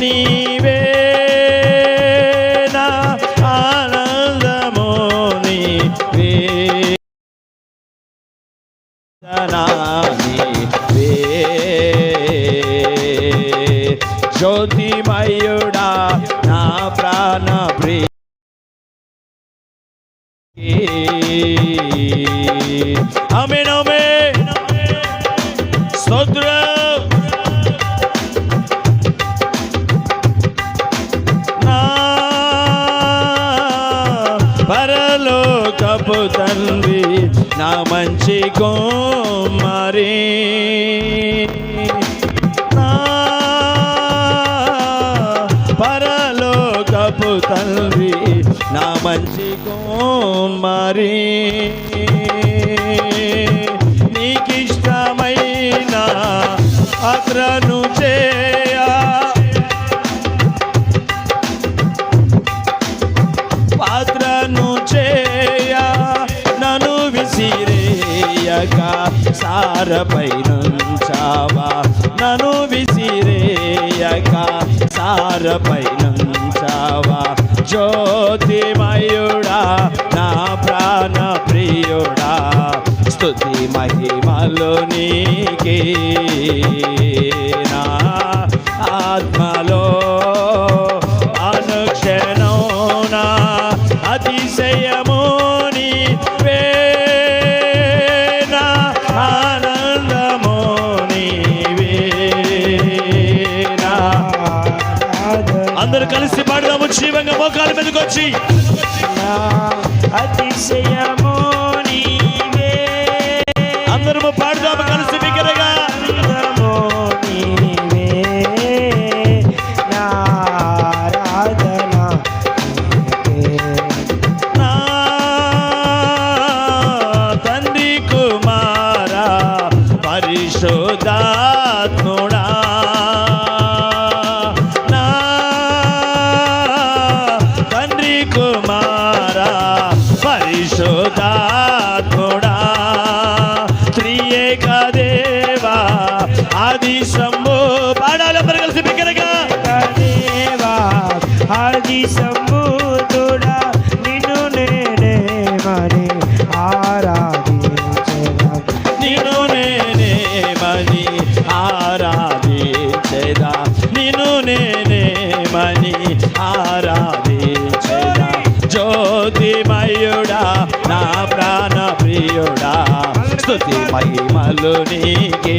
నీవే నా ఆనందము నీవే నా నీవే జ్యోతిమయుడా నా ప్రాణ ప్రియ ఆమేన్ ఆమేన్ స్తోత్రం పరలోకపు తండ్రి నా మంచి కుమారి. పరలో పరలోకపు తండ్రి నా మంచి కుమారి. నీకిష్టమైన పాత్రను చే సారపై నుంచావా నన్ను విసిరేయక సారపై నుంచావా జ్యోతిమయుడా నా ప్రాణ ప్రియుడా స్థుతి మహిమలు నీకే. నా ఆత్మ కలిసి పాడదాము జీవంగా మోకాల మీదకి వచ్చి. అతిశయము ఆరాధించగా నిన్ను నేనే మని ఆరాధించేదా. నిన్ను నేనే మని ఆరాధించేదా. జ్యోతిమయుడా నా ప్రాణ ప్రియుడా స్తుతి మహిమలు నీకే.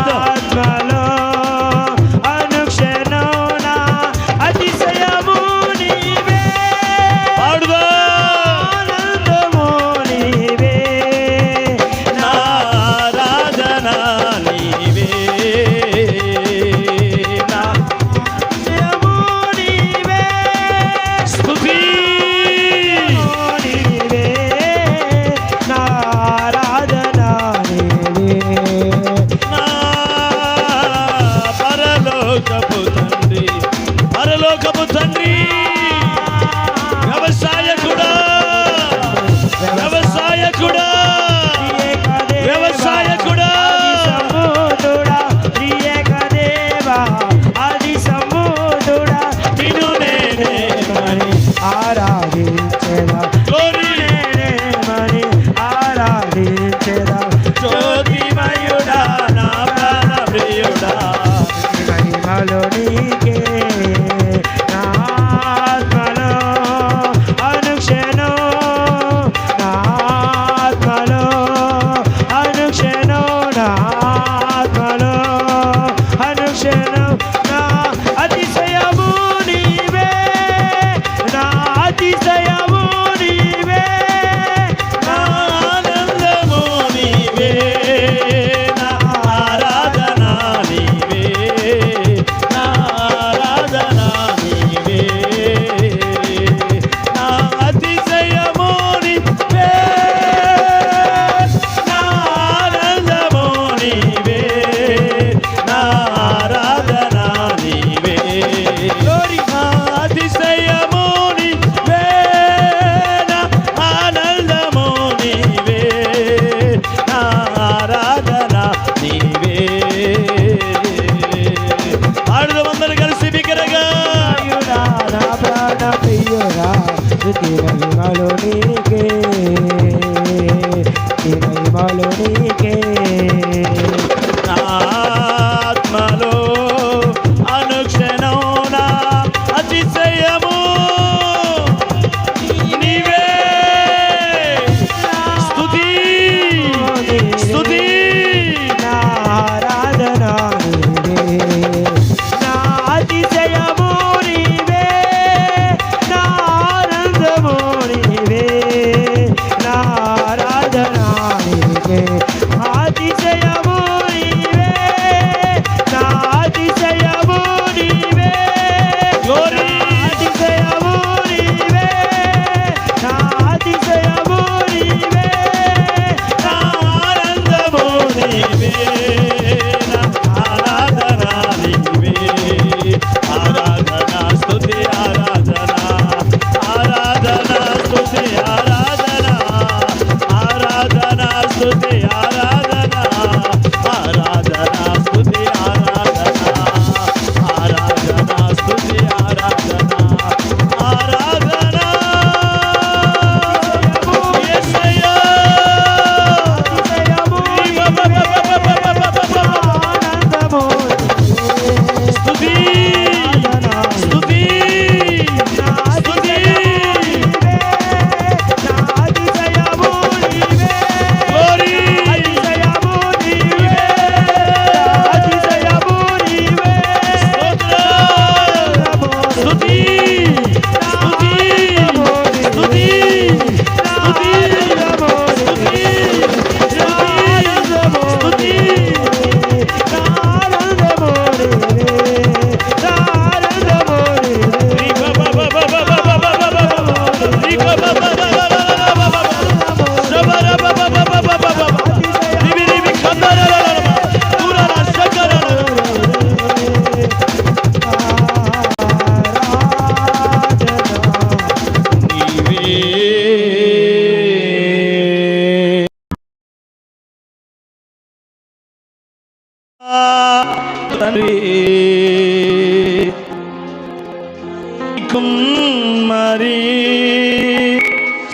కుమ్మరి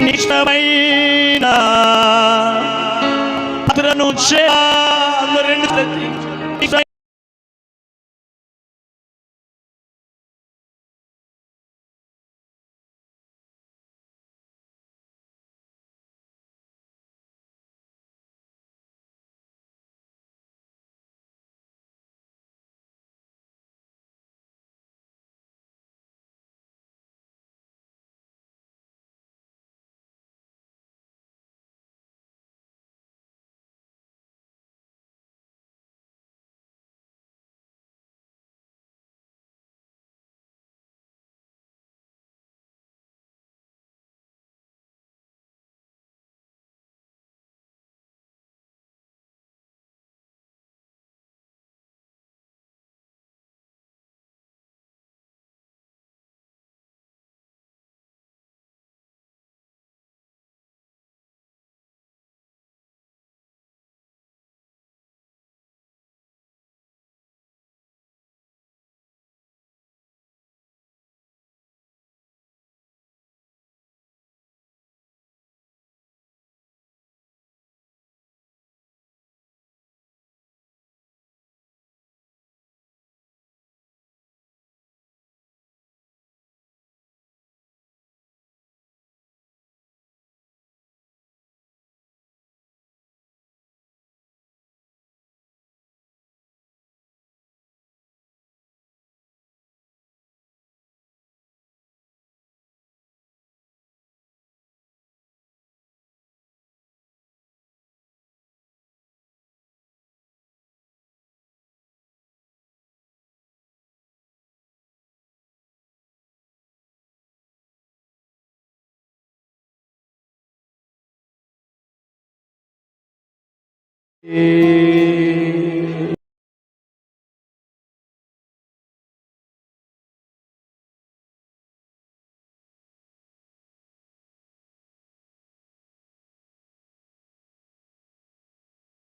నిష్టమైన అతను చే Amen.